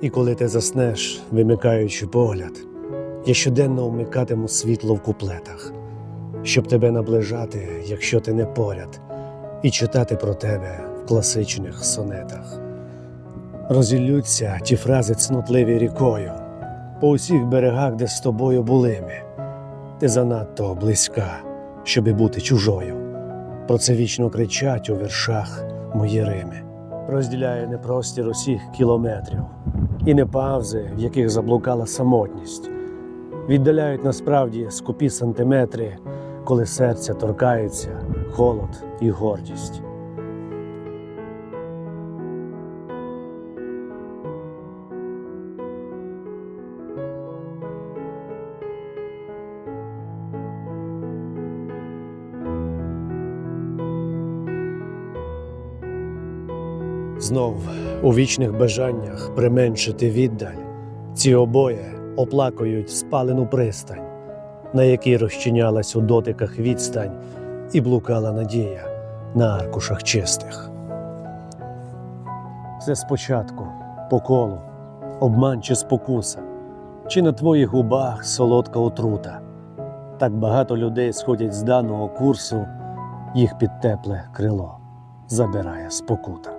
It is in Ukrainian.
І коли ти заснеш, вимикаючи погляд, я щоденно вмикатиму світло в куплетах, щоб тебе наближати, якщо ти не поряд, і читати про тебе в класичних сонетах. Розіллються ті фрази цнотливі рікою по усіх берегах, де з тобою були ми. Ти занадто близька, щоби бути чужою. Про це вічно кричать у віршах мої рими. Розділяє не простір усіх кілометрів, і не павзи, в яких заблукала самотність. Віддаляють насправді скупі сантиметри, коли серця торкаються холод і гордість. Знов у вічних бажаннях применшити віддаль, ці обоє оплакують спалену пристань, на якій розчинялась у дотиках відстань і блукала надія на аркушах чистих. Все спочатку, по колу, обман чи спокуса, чи на твоїх губах солодка отрута. Так багато людей сходять з даного курсу, їх під тепле крило забирає спокута.